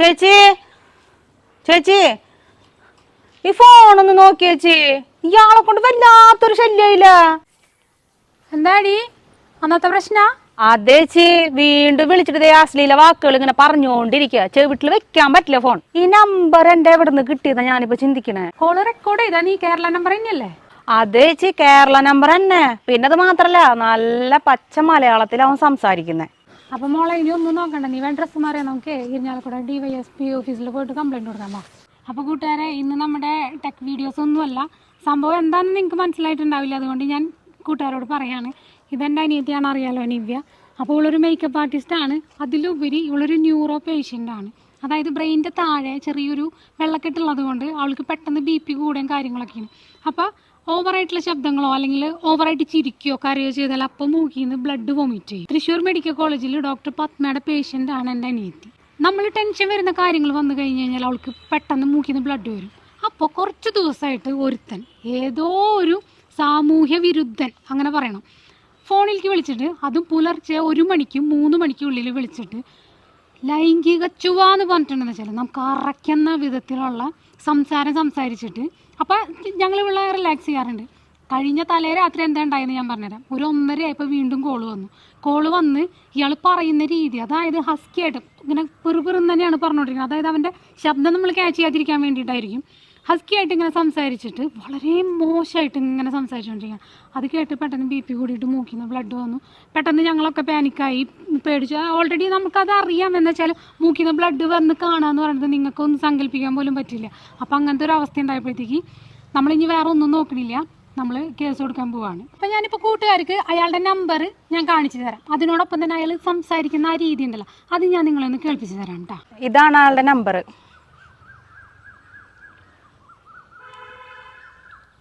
ചേച്ചി. ചേച്ചി. ഈ ഫോണൊന്ന് നോക്കി ചേച്ചി. ഇയാളെ കൊണ്ട് വല്ലാത്തൊരു ശല്യമില്ല എന്താടി? അന്നത്തെ പ്രശ്ന? അതേച്ചി വീണ്ടും വിളിച്ചിട്ട് അശ്ലീല വാക്കുകൾ ഇങ്ങനെ പറഞ്ഞുകൊണ്ടിരിക്കുക ചെവിട്ടിൽ വെക്കാൻ പറ്റില്ല ഫോൺ. ഈ നമ്പർ എന്റെ എവിടെ നിന്ന് കിട്ടിയതാ ഞാനിപ്പോ ചിന്തിക്കണേ. കോൾ റെക്കോർഡ് ചെയ്താ നീ കേരള നമ്പർ തന്നെയല്ലേ? അതേച്ചി കേരള നമ്പർ തന്നെ. പിന്നെ അത് മാത്രല്ല നല്ല പച്ച മലയാളത്തിൽ അവൻ സംസാരിക്കുന്നത് അപ്പൊ മോളെ ഇനി ഒന്നും നോക്കണ്ട. നീ വേണ്ട ഡ്രസ്സ് മാറിയാൽ നമുക്ക് Irinjalakuda D Y S P ഓഫീസിൽ പോയിട്ട് കംപ്ലൈന്റ് കൊടുക്കാൻ പോ അപ്പൊ കൂട്ടുകാരെ ഇന്ന് നമ്മുടെ ടെക് വീഡിയോസ് ഒന്നുമല്ല സംഭവം എന്താണെന്ന് നിങ്ങൾക്ക് മനസ്സിലായിട്ടുണ്ടാവില്ല. അതുകൊണ്ട് ഞാൻ കൂട്ടുകാരോട് പറയാണ്. ഇതെന്റെ അനിയത്തിയാണ് അറിയാലോ നിവ്യ. അപ്പോൾ ഇവളൊരു മേക്കപ്പ് ആർട്ടിസ്റ്റ് ആണ്. അതിലുപരി ഇവളൊരു ന്യൂറോ പേഷ്യന്റ് ആണ്. അതായത് ബ്രെയിനിന്റെ താഴെ ചെറിയൊരു വെള്ളക്കെട്ടുള്ളത് കൊണ്ട് അവൾക്ക് പെട്ടെന്ന് ബി പി കൂടുകയും കാര്യങ്ങളൊക്കെയാണ്. അപ്പോൾ ഓവറായിട്ടുള്ള ശബ്ദങ്ങളോ അല്ലെങ്കിൽ ഓവറായിട്ട് ചിരിക്കുകയോ കരയോ ചെയ്താൽ അപ്പം മൂക്കിൽ നിന്ന് ബ്ലഡ് വോമിറ്റ് ചെയ്യും. തൃശ്ശൂർ മെഡിക്കൽ കോളേജിൽ ഡോക്ടർ പത്മയുടെ പേഷ്യന്റ് ആണ് എന്റെ അനിയത്തി. നമ്മൾ ടെൻഷൻ വരുന്ന കാര്യങ്ങൾ വന്നു കഴിഞ്ഞ് കഴിഞ്ഞാൽ അവൾക്ക് പെട്ടെന്ന് മൂക്കിന്ന് ബ്ലഡ് വരും. അപ്പോൾ കുറച്ച് ദിവസമായിട്ട് ഒരുത്തൻ ഏതോ ഒരു സാമൂഹ്യ വിരുദ്ധൻ അങ്ങനെ പറയണം. ഫോണിലേക്ക് വിളിച്ചിട്ട് അതും പുലർച്ചെ ഒരു മണിക്കും മൂന്ന് മണിക്കും ഉള്ളിൽ വിളിച്ചിട്ട് ലൈംഗിക ചുവ എന്ന് പറഞ്ഞിട്ടുണ്ടെന്ന് വെച്ചാൽ നമുക്ക് അറയ്ക്കുന്ന വിധത്തിലുള്ള സംസാരം സംസാരിച്ചിട്ട് അപ്പോൾ ഞങ്ങൾ ഇവിടെ റിലാക്സ് ചെയ്യാറുണ്ട്. കഴിഞ്ഞ തലേ രാത്രി എന്താ ഉണ്ടായെന്ന് ഞാൻ പറഞ്ഞുതരാം. ഒരു ഒന്നര ആയപ്പോൾ വീണ്ടും കോൾ വന്നു. കോൾ വന്ന് ഇയാൾ പറയുന്ന രീതി അതായത് ഹസ്കി ആയിട്ട് ഇങ്ങനെ പെറുപെറും തന്നെയാണ് പറഞ്ഞുകൊണ്ടിരിക്കുന്നത്. അതായത് അവന്റെ ശബ്ദം നമ്മൾ ക്യാച്ച് ചെയ്യാതിരിക്കാൻ വേണ്ടിയിട്ടായിരിക്കും. ഹസ്കി ആയിട്ട് ഇങ്ങനെ സംസാരിച്ചിട്ട് വളരെ മോശമായിട്ട് ഇങ്ങനെ സംസാരിച്ചുകൊണ്ടിരിക്കുക അത് കേട്ട് പെട്ടെന്ന് ബി പി കൂടിയിട്ട് മൂക്കിന്ന് ബ്ലഡ് വന്നു. പെട്ടെന്ന് ഞങ്ങളൊക്കെ പാനിക്കായി പേടിച്ചു ഓൾറെഡി നമുക്കത് അറിയാം. എന്ന് വെച്ചാൽ മൂക്കിന്ന് ബ്ലഡ് വന്ന് കാണാന്ന് പറയുന്നത് നിങ്ങൾക്കൊന്നും സങ്കല്പിക്കാൻ പോലും പറ്റില്ല. അപ്പം അങ്ങനത്തെ ഒരു അവസ്ഥ ഉണ്ടായപ്പോഴത്തേക്ക് നമ്മളിനി വേറെ ഒന്നും നോക്കണില്ല. നമ്മൾ കേസ് കൊടുക്കാൻ പോവാണ്. അപ്പം ഞാനിപ്പോൾ കൂട്ടുകാർക്ക് അയാളുടെ നമ്പർ ഞാൻ കാണിച്ചു തരാം. അതിനോടൊപ്പം തന്നെ അയാൾ സംസാരിക്കുന്ന ആ രീതി ഉണ്ടല്ലോ. അത് ഞാൻ നിങ്ങളെ ഒന്ന് കേൾപ്പിച്ചു തരാം കേട്ടോ ഇതാണ് അയാളുടെ നമ്പർ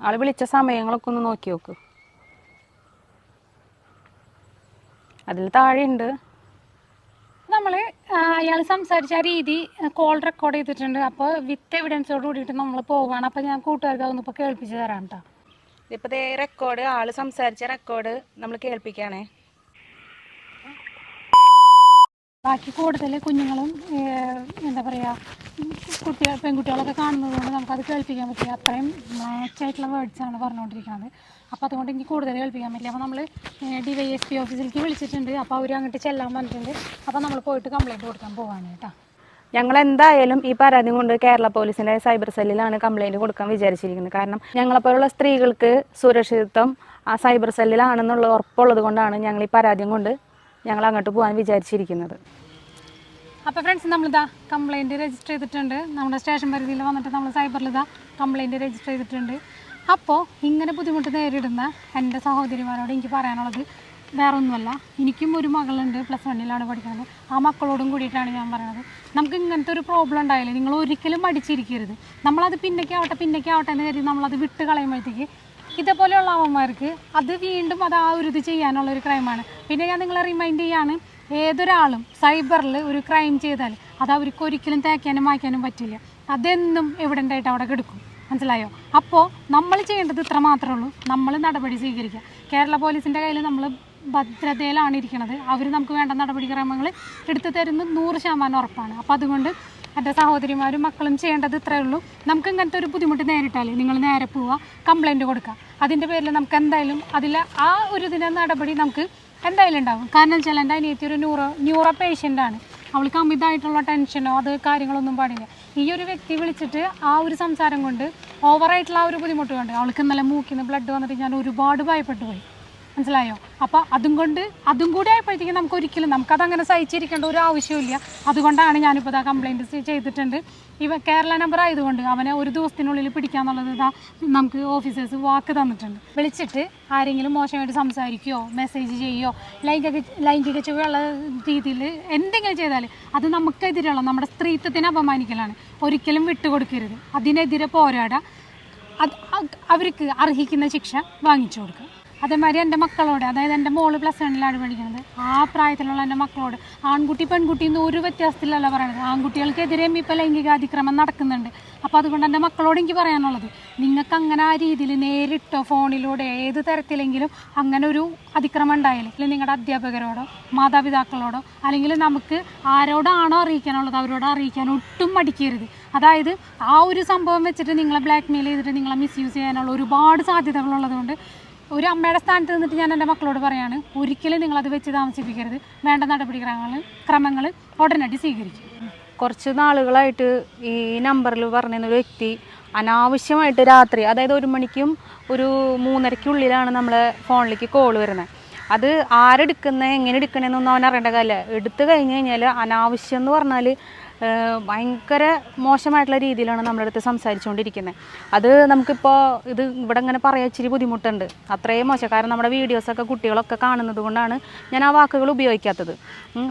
ആൾ വിളിച്ച സമയങ്ങളൊക്കെ ഒന്ന് നോക്കി നോക്ക്. അതിൽ താഴെയുണ്ട്. നമ്മൾ അയാൾ സംസാരിച്ച ആ രീതി കോൾ റെക്കോർഡ് ചെയ്തിട്ടുണ്ട്. അപ്പോൾ വിത്ത് എവിഡൻസോട് കൂടിയിട്ട് നമ്മൾ പോവാണ്. അപ്പോൾ ഞാൻ കൂട്ടുകാർക്ക് അതൊന്നും ഇപ്പോൾ കേൾപ്പിച്ച് തരാം കേട്ടോ ഇപ്പൊ ദേ റെക്കോർഡ് ആൾ സംസാരിച്ച റെക്കോർഡ് നമ്മൾ കേൾപ്പിക്കാണേ. ബാക്കി കൂടുതൽ കുഞ്ഞുങ്ങളും എന്താ പറയുക കുട്ടികൾ പെൺകുട്ടികളൊക്കെ കാണുന്നത് കൊണ്ട് നമുക്കത് കേൾപ്പിക്കാൻ പറ്റില്ല. അത്രയും മാച്ചായിട്ടുള്ള വേർഡ്സാണ് പറഞ്ഞുകൊണ്ടിരിക്കുന്നത്. അപ്പോൾ അതുകൊണ്ട് എനിക്ക് കൂടുതൽ കേൾപ്പിക്കാൻ പറ്റില്ല. അപ്പോൾ നമ്മൾ ഡി വൈ എസ് പി ഓഫീസിലേക്ക് വിളിച്ചിട്ടുണ്ട്. അപ്പോൾ അവർ അങ്ങോട്ട് ചെല്ലാൻ പറഞ്ഞിട്ടുണ്ട്. അപ്പോൾ നമ്മൾ പോയിട്ട് കംപ്ലയിന്റ് കൊടുക്കാൻ പോവാണ് കേട്ടോ. ഞങ്ങൾ എന്തായാലും ഈ പരാതി കൊണ്ട് കേരള പോലീസിന്റെ സൈബർ സെല്ലിലാണ് കംപ്ലൈന്റ് കൊടുക്കാൻ വിചാരിച്ചിരിക്കുന്നത്. കാരണം ഞങ്ങളെപ്പോലുള്ള സ്ത്രീകൾക്ക് സുരക്ഷിതത്വം ആ സൈബർ സെല്ലിലാണെന്നുള്ള ഉറപ്പുള്ളത് കൊണ്ടാണ് ഞങ്ങൾ ഈ പരാതിയും കൊണ്ട് ഞങ്ങൾ അങ്ങോട്ട് പോകാൻ വിചാരിച്ചിരിക്കുന്നത്. അപ്പോൾ ഫ്രണ്ട്സ് നമ്മളിതാ കംപ്ലയിന്റ് രജിസ്റ്റർ ചെയ്തിട്ടുണ്ട്. നമ്മുടെ സ്റ്റേഷൻ പരിധിയിൽ വന്നിട്ട് നമ്മൾ സൈബറിൽ ഇതാ കംപ്ലൈന്റ് രജിസ്റ്റർ ചെയ്തിട്ടുണ്ട്. അപ്പോൾ ഇങ്ങനെ ബുദ്ധിമുട്ട് നേരിടുന്ന എന്റെ സഹോദരിമാരോട് എനിക്ക് പറയാനുള്ളത് വേറെ ഒന്നുമല്ല എനിക്കും ഒരു മകളുണ്ട് പ്ലസ് വണ്ണിലാണ് പഠിക്കുന്നത്. ആ മക്കളോടും കൂടിയിട്ടാണ് ഞാൻ പറയുന്നത് നമുക്ക് ഇങ്ങനത്തെ ഒരു പ്രോബ്ലം ഉണ്ടായാലും നിങ്ങൾ ഒരിക്കലും മടിച്ചിരിക്കരുത്. നമ്മളത് പിന്നേക്കാവട്ടെ പിന്നേക്കാവട്ടെ എന്ന് കരുതി നമ്മളത് വിട്ട് കളയുമ്പോഴത്തേക്ക് ഇതേപോലെയുള്ള അവന്മാർക്ക് അത് വീണ്ടും അത് ആ ഒരു ഇത് ചെയ്യാനുള്ള ഒരു ക്രൈമാണ് പിന്നെ ഞാൻ നിങ്ങളെ റിമൈൻഡ് ചെയ്യാണ് ഏതൊരാളും സൈബറിൽ ഒരു ക്രൈം ചെയ്താൽ അത് അവർക്ക് ഒരിക്കലും തേക്കാനും മായ്ക്കാനും പറ്റില്ല. അതെന്നും എവിഡന്റ് ആയിട്ട് അവിടെ കിടക്കും. മനസ്സിലായോ? അപ്പോൾ നമ്മൾ ചെയ്യേണ്ടത് ഇത്ര മാത്രമേ ഉള്ളൂ. നമ്മൾ നടപടി സ്വീകരിക്കുക. കേരള പോലീസിന്റെ കയ്യിൽ നമ്മൾ ഭദ്രതയിലാണ് ഇരിക്കുന്നത് അവർ നമുക്ക് വേണ്ട നടപടിക്രമങ്ങൾ എടുത്തു തരുന്നത് നൂറ് ശതമാനം ഉറപ്പാണ്. അപ്പോൾ അതുകൊണ്ട് എന്റെ സഹോദരിമാരും മക്കളും ചെയ്യേണ്ടത് ഇത്രയേ ഉള്ളൂ. നമുക്ക് ഇങ്ങനത്തെ ഒരു ബുദ്ധിമുട്ട് നേരിട്ടാൽ നിങ്ങൾ നേരെ പോവുക കംപ്ലൈന്റ് കൊടുക്കുക. അതിന്റെ പേരിൽ നമുക്ക് എന്തായാലും അതിൽ ആ ഒരു ഇതിന്റെ നടപടി നമുക്ക് എന്തായാലും ഉണ്ടാവും. കാരണം വെച്ചാൽ എന്റെ അനിയത്തി ഒരു ന്യൂറോ ന്യൂറോ പേഷ്യന്റ് ആണ്. അവൾക്ക് അമിതമായിട്ടുള്ള ടെൻഷനോ അത് കാര്യങ്ങളൊന്നും പാടില്ല. ഈ ഒരു വ്യക്തി വിളിച്ചിട്ട് ആ ഒരു സംസാരം കൊണ്ട് ഓവറായിട്ടുള്ള ആ ഒരു ബുദ്ധിമുട്ട് കൊണ്ട് അവൾക്ക് ഇന്നലെ മൂക്കിൽ നിന്ന് ബ്ലഡ് വന്നിട്ട് ഞാൻ ഒരുപാട് ഭയപ്പെട്ടു പോയി മനസ്സിലായോ? അപ്പോൾ അതും കൊണ്ട് അതും കൂടി ആയപ്പോഴത്തേക്കും നമുക്ക് ഒരിക്കലും നമുക്കതങ്ങനെ സഹിച്ചിരിക്കേണ്ട ഒരു ആവശ്യമില്ല അതുകൊണ്ടാണ് ഞാനിപ്പോൾ ഇതാ കംപ്ലയിന്റ് ചെയ്തിട്ടുണ്ട്. ഇവ കേരള നമ്പർ ആയതുകൊണ്ട് അവനെ ഒരു ദിവസത്തിനുള്ളിൽ പിടിക്കാന്നുള്ളത് ഇതാ നമുക്ക് ഓഫീസേഴ്സ് വാക്ക് തന്നിട്ടുണ്ട്. വിളിച്ചിട്ട് ആരെങ്കിലും മോശമായിട്ട് സംസാരിക്കുകയോ മെസ്സേജ് ചെയ്യുകയോ ലൈംഗിക ലൈംഗിക ചുവയുള്ള രീതിയിൽ എന്തെങ്കിലും ചെയ്താൽ അത് നമുക്കെതിരെയുള്ള നമ്മുടെ സ്ത്രീത്വത്തിനെ അപമാനിക്കലാണ്. ഒരിക്കലും വിട്ടുകൊടുക്കരുത്. അതിനെതിരെ പോരാടുക അത് അവർക്ക് അർഹിക്കുന്ന ശിക്ഷ വാങ്ങിച്ചു കൊടുക്കുക. അതേമാതിരി എന്റെ മക്കളോട് അതായത് എന്റെ മോൾ പ്ലസ് വണ്ണിലാണ് പഠിക്കുന്നത്. ആ പ്രായത്തിലുള്ള എന്റെ മക്കളോട് ആൺകുട്ടി പെൺകുട്ടി എന്ന് ഒരു വ്യത്യാസത്തിലല്ല പറയുന്നത് ആൺകുട്ടികൾക്കെതിരെയും ഇപ്പോൾ ലൈംഗികാതിക്രമം നടക്കുന്നുണ്ട്. അപ്പോൾ അതുകൊണ്ട് എന്റെ മക്കളോട് എനിക്ക് പറയാനുള്ളത് നിങ്ങൾക്ക് അങ്ങനെ ആ രീതിയിൽ നേരിട്ടോ ഫോണിലൂടെ ഏത് തരത്തിലെങ്കിലും അങ്ങനെ ഒരു അതിക്രമം ഉണ്ടായാലും നിങ്ങളുടെ അധ്യാപകരോടോ മാതാപിതാക്കളോടോ അല്ലെങ്കിൽ നമുക്ക് ആരോടാണോ അറിയിക്കാനുള്ളത് അവരോട് അറിയിക്കാൻ ഒട്ടും മടിക്കരുത്. അതായത് ആ ഒരു സംഭവം വെച്ചിട്ട് നിങ്ങളെ ബ്ലാക്ക് മെയിൽ ചെയ്തിട്ട് നിങ്ങളെ മിസ്യൂസ് ചെയ്യാനുള്ള ഒരുപാട് സാധ്യതകളുള്ളതുകൊണ്ട് ഒരു അമ്മയുടെ സ്ഥാനത്ത് നിന്നിട്ട് ഞാൻ എന്റെ മക്കളോട് പറയാണ് ഒരിക്കലും നിങ്ങളത് വെച്ച് താമസിപ്പിക്കരുത്. വേണ്ട നടപടിക്രമങ്ങൾ ക്രമങ്ങൾ ഉടനടി സ്വീകരിക്കും. കുറച്ച് നാളുകളായിട്ട് ഈ നമ്പറിൽ പറഞ്ഞിരുന്ന ഒരു വ്യക്തി അനാവശ്യമായിട്ട് രാത്രി അതായത് ഒരു മണിക്കും ഒരു മൂന്നരയ്ക്കുള്ളിലാണ് നമ്മളെ ഫോണിലേക്ക് കോൾ വരുന്നത്. അത് ആരെടുക്കുന്നത് എങ്ങനെ എടുക്കണമെന്നൊന്നും അവൻ അറിയേണ്ട കാര്യമില്ല. എടുത്തു കഴിഞ്ഞ് കഴിഞ്ഞാൽ അനാവശ്യം എന്ന് പറഞ്ഞാൽ ഭയങ്കര മോശമായിട്ടുള്ള രീതിയിലാണ് നമ്മുടെ അടുത്ത് സംസാരിച്ചുകൊണ്ടിരിക്കുന്നത് അത് നമുക്കിപ്പോൾ ഇത് ഇവിടെ ഇങ്ങനെ പറയാൻ ഇച്ചിരി ബുദ്ധിമുട്ടുണ്ട്. അത്രയും മോശം. കാരണം നമ്മുടെ വീഡിയോസൊക്കെ കുട്ടികളൊക്കെ കാണുന്നത് കൊണ്ടാണ് ഞാൻ ആ വാക്കുകൾ ഉപയോഗിക്കാത്തത്.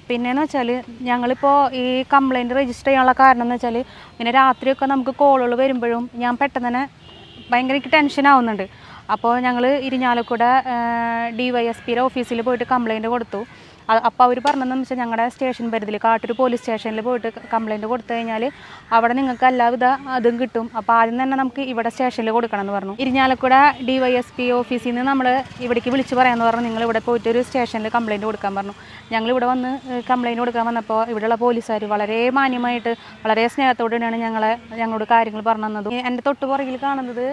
പിന്നെയെന്ന് വെച്ചാൽ ഞങ്ങളിപ്പോൾ ഈ കംപ്ലയിന്റ് രജിസ്റ്റർ ചെയ്യാനുള്ള കാരണം എന്ന് വെച്ചാൽ പിന്നെ രാത്രിയൊക്കെ നമുക്ക് കോളുകൾ വരുമ്പോഴും ഞാൻ പെട്ടെന്ന് തന്നെ ഭയങ്കര ടെൻഷൻ ആവുന്നുണ്ട്. അപ്പോൾ ഞങ്ങൾ ഇരിഞ്ഞാലക്കുട ഡി വൈ എസ് പിയുടെ ഓഫീസിൽ പോയിട്ട് കംപ്ലയിന്റ് കൊടുത്തു. അപ്പോൾ അവർ പറഞ്ഞതെന്ന് വെച്ചാൽ ഞങ്ങളുടെ സ്റ്റേഷൻ പരിധിയിൽ കാട്ടൂർ പോലീസ് സ്റ്റേഷനിൽ പോയിട്ട് കംപ്ലയിന്റ് കൊടുത്തു കഴിഞ്ഞാൽ അവിടെ നിങ്ങൾക്ക് എല്ലാവിധ അതും കിട്ടും. അപ്പോൾ ആദ്യം തന്നെ നമുക്ക് ഇവിടെ സ്റ്റേഷനിൽ കൊടുക്കണം എന്ന് പറഞ്ഞു. Irinjalakuda D Y S P ഓഫീസിൽ നിന്ന് നമ്മൾ ഇവിടേക്ക് വിളിച്ച് പറയാമെന്ന് പറഞ്ഞു. നിങ്ങൾ ഇവിടെ പോയിട്ട് ഒരു സ്റ്റേഷനിൽ കംപ്ലയിന്റ് കൊടുക്കാൻ പറഞ്ഞു. ഞങ്ങൾ ഇവിടെ വന്ന് കംപ്ലയിന്റ് കൊടുക്കാൻ വന്നപ്പോൾ ഇവിടെയുള്ള പോലീസുകാർ വളരെ മാന്യമായിട്ട് വളരെ സ്നേഹത്തോടെയാണ് ഞങ്ങളെ ഞങ്ങളോട് കാര്യങ്ങൾ പറഞ്ഞു തന്നത്. എന്റെ തൊട്ട് പുറകിൽ കാണുന്നത്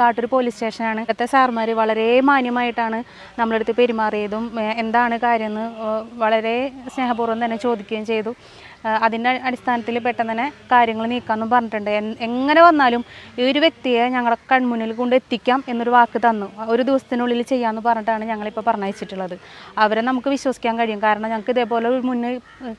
കാട്ടൂർ പോലീസ് സ്റ്റേഷനാണ് ഇവിടുത്തെ സാർമാർ വളരെ മാന്യമായിട്ടാണ് നമ്മളടുത്ത് പെരുമാറിയതും എന്താണ് കാര്യമെന്ന് വളരെ സ്നേഹപൂർവം തന്നെ ചോദിക്കുകയും ചെയ്തു. അതിന്റെ അടിസ്ഥാനത്തിൽ പെട്ടെന്ന് തന്നെ കാര്യങ്ങൾ നീക്കാമെന്നും പറഞ്ഞിട്ടുണ്ട്. എങ്ങനെ വന്നാലും ഈ ഒരു വ്യക്തിയെ ഞങ്ങളുടെ കൺമുന്നിൽ കൊണ്ട് എത്തിക്കാം എന്നൊരു വാക്ക് തന്നു. ഒരു ദിവസത്തിനുള്ളിൽ ചെയ്യാമെന്ന് പറഞ്ഞിട്ടാണ് ഞങ്ങളിപ്പോൾ പറഞ്ഞയച്ചിട്ടുള്ളത്. അവരെ നമുക്ക് വിശ്വസിക്കാൻ കഴിയും. കാരണം ഞങ്ങൾക്ക് ഇതേപോലെ ഒരു മുന്നേ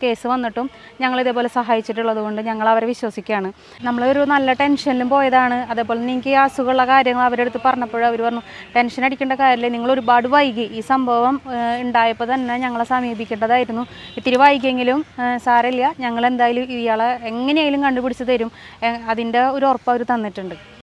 കേസ് വന്നിട്ടും ഞങ്ങൾ ഇതേപോലെ സഹായിച്ചിട്ടുള്ളത് കൊണ്ട് ഞങ്ങൾ അവരെ വിശ്വസിക്കുകയാണ്. നമ്മളൊരു നല്ല ടെൻഷനിലും പോയതാണ്. അതേപോലെ നിങ്ങൾക്ക് ഈ അസുഖമുള്ള കാര്യങ്ങൾ അവരുടെ അടുത്ത് പറഞ്ഞപ്പോൾ അവർ പറഞ്ഞു ടെൻഷൻ അടിക്കേണ്ട കാര്യമില്ല. നിങ്ങൾ ഒരുപാട് വൈകി. ഈ സംഭവം ഉണ്ടായപ്പോൾ തന്നെ ഞങ്ങളെ സമീപിക്കേണ്ടതായിരുന്നു. ഇത്തിരി വൈകിയെങ്കിലും സാരമില്ല. ഞങ്ങൾ എന്തായാലും ഇയാളെ എങ്ങനെയായാലും കണ്ടുപിടിച്ച് തരും. അതിന്റെ ഒരു ഉറപ്പ് അവർ തന്നിട്ടുണ്ട്.